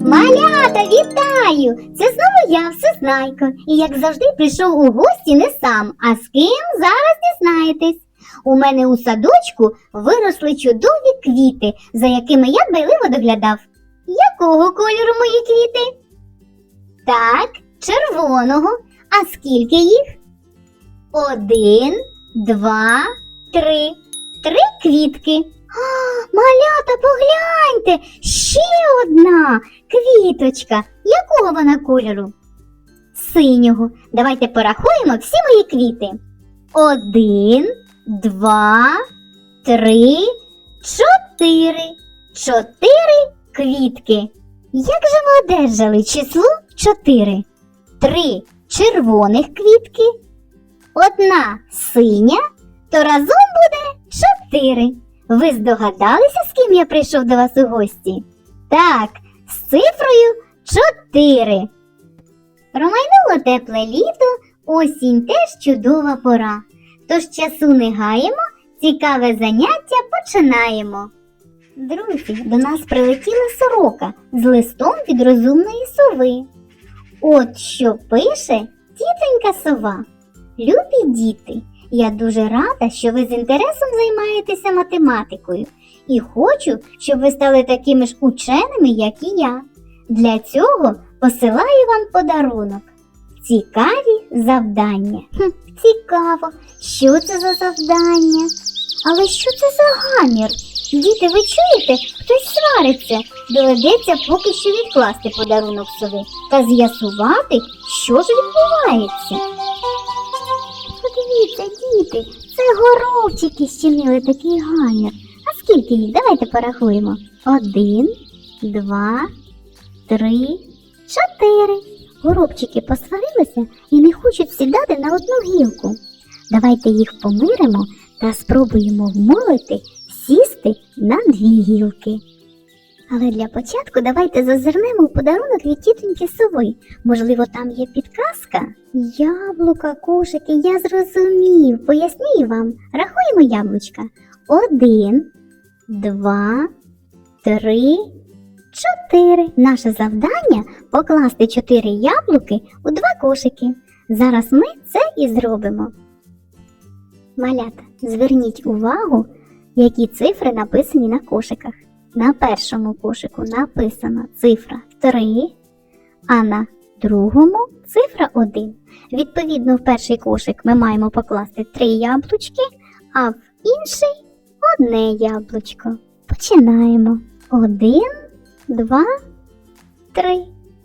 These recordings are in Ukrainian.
Малята, вітаю! Це знову я, Всезнайко. І як завжди прийшов у гості не сам, а з ким зараз дізнаєтесь. У мене у садочку виросли чудові квіти, за якими я дбайливо доглядав. Якого кольору мої квіти? Так, червоного. А скільки їх? Один, два, три. Три квітки. А, малята, погляньте! Ще одна квіточка. Якого вона кольору? Синього. Давайте порахуємо всі мої квіти. Один, два, три, чотири. Чотири квітки. Як же ми одержали число чотири? Три червоних квітки, одна синя, то разом буде чотири. Ви здогадалися, з ким я прийшов до вас у гості? Так, з цифрою чотири. Промайнуло тепле літо, осінь теж чудова пора. Тож часу не гаємо, цікаве заняття починаємо. Друзі, до нас прилетіла сорока з листом від розумної сови. От що пише тітонька сова. Любі діти, я дуже рада, що ви з інтересом займаєтеся математикою, і хочу, щоб ви стали такими ж ученими, як і я. Для цього посилаю вам подарунок. Цікаві завдання. Хм, цікаво, що це за завдання? Але що це за гамір? Діти, ви чуєте? Хтось свариться. Доведеться поки що відкласти подарунок сови та з'ясувати, що ж відбувається. Подивіться, діти, це горобчики щинили такий гамір. А скільки їх? Давайте порахуємо. Один, два, три, чотири. Горобчики посварилися і не хочуть сідати на одну гілку. Давайте їх помиримо та спробуємо вмовити сісти на дві гілки. Але для початку давайте зазирнемо в подарунок від тітоньки сови. Можливо, там є підказка? Яблука, кошики, я зрозумів. Пояснюю вам. Рахуємо яблучка. Один, два, три, чотири. Наше завдання покласти чотири яблуки у два кошики. Зараз ми це і зробимо. Малята, зверніть увагу, які цифри написані на кошиках. На першому кошику написана цифра 3, а на другому цифра 1. Відповідно, в перший кошик ми маємо покласти 3 яблучки, а в інший одне яблучко. Починаємо. 1, 2, 3.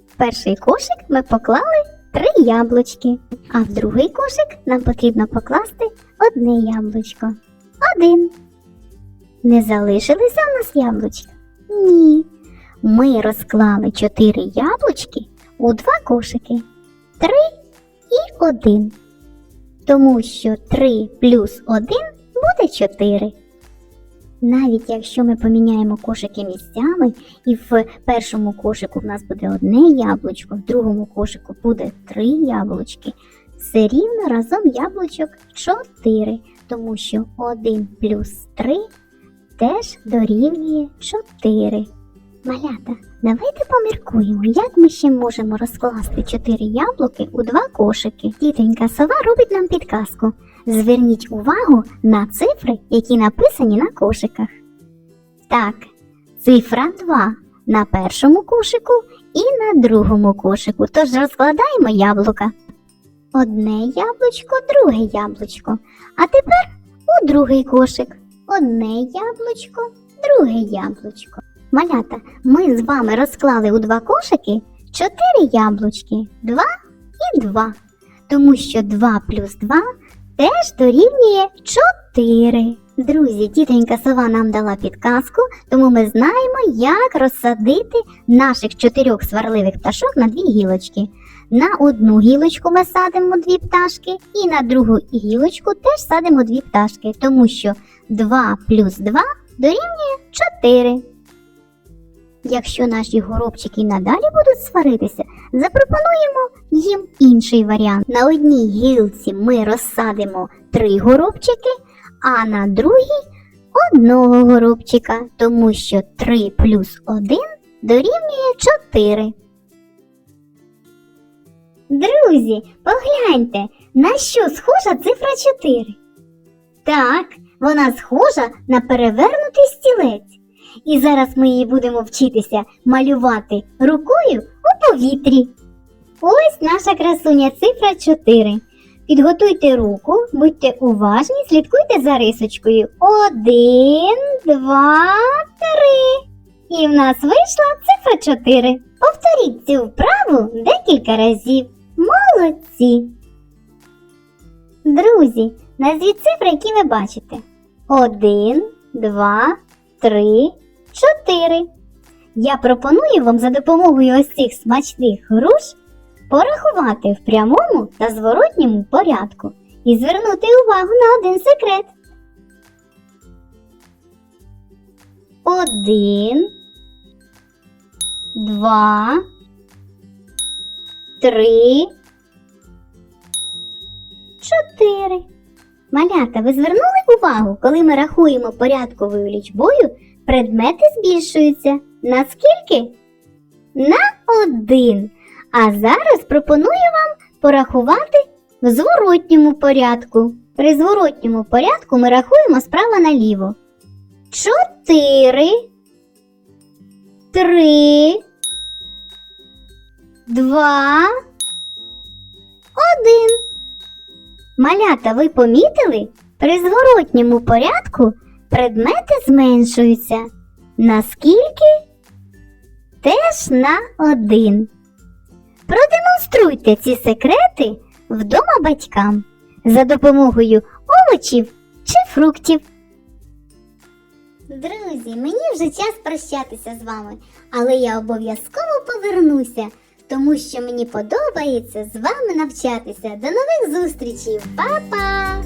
В перший кошик ми поклали 3 яблучки, а в другий кошик нам потрібно покласти одне яблучко. Один. Не залишилися у нас яблучка? Ні. Ми розклали чотири яблучки у два кошики. Три і один. Тому що три плюс один буде чотири. Навіть якщо ми поміняємо кошики місцями, і в першому кошику в нас буде одне яблучко, в другому кошику буде три яблучки, все рівно разом яблучок чотири, тому що один плюс три теж дорівнює 4. Малята, давайте поміркуємо, як ми ще можемо розкласти 4 яблуки у два кошики. Тітонька сова робить нам підказку. Зверніть увагу на цифри, які написані на кошиках. Так, цифра 2 на першому кошику і на другому кошику. Тож розкладаємо яблука. Одне яблучко, друге яблучко. А тепер у другий кошик одне яблучко, друге яблучко. Малята, ми з вами розклали у два кошики чотири яблучки, два і два. Тому що 2 плюс 2 теж дорівнює 4. Друзі, тітонька сова нам дала підказку, тому ми знаємо, як розсадити наших чотирьох сварливих пташок на дві гілочки. На одну гілочку ми садимо дві пташки, і на другу гілочку теж садимо дві пташки, тому що 2 плюс 2 дорівнює 4. Якщо наші горобчики надалі будуть сваритися, запропонуємо їм інший варіант. На одній гілці ми розсадимо три горобчики, а на другій одного горобчика, тому що 3 плюс 1 дорівнює 4. Друзі, погляньте, на що схожа цифра 4. Так, вона схожа на перевернутий стілець. І зараз ми її будемо вчитися малювати рукою у повітрі. Ось наша красуня цифра 4. Підготуйте руку, будьте уважні, слідкуйте за рисочкою. Один, два, три. І в нас вийшла цифра 4. Повторіть цю вправу декілька разів. Молодці! Друзі, назвіть цифри, які ви бачите. Один, два, три, чотири. Я пропоную вам за допомогою ось цих смачних груш порахувати в прямому та зворотньому порядку і звернути увагу на один секрет. Один, два, три, чотири. Малята, ви звернули увагу, коли ми рахуємо порядковою лічбою, предмети збільшуються. На скільки? На один. А зараз пропоную вам порахувати в зворотньому порядку. При зворотньому порядку ми рахуємо справа наліво. Чотири, три, два, Малята, ви помітили? При зворотньому порядку предмети зменшуються. Наскільки? Теж на один. Продемонструйте ці секрети вдома батькам за допомогою овочів чи фруктів. Друзі, мені вже час прощатися з вами, але я обов'язково повернуся, тому що мені подобається з вами навчатися. До нових зустрічей, Па-па!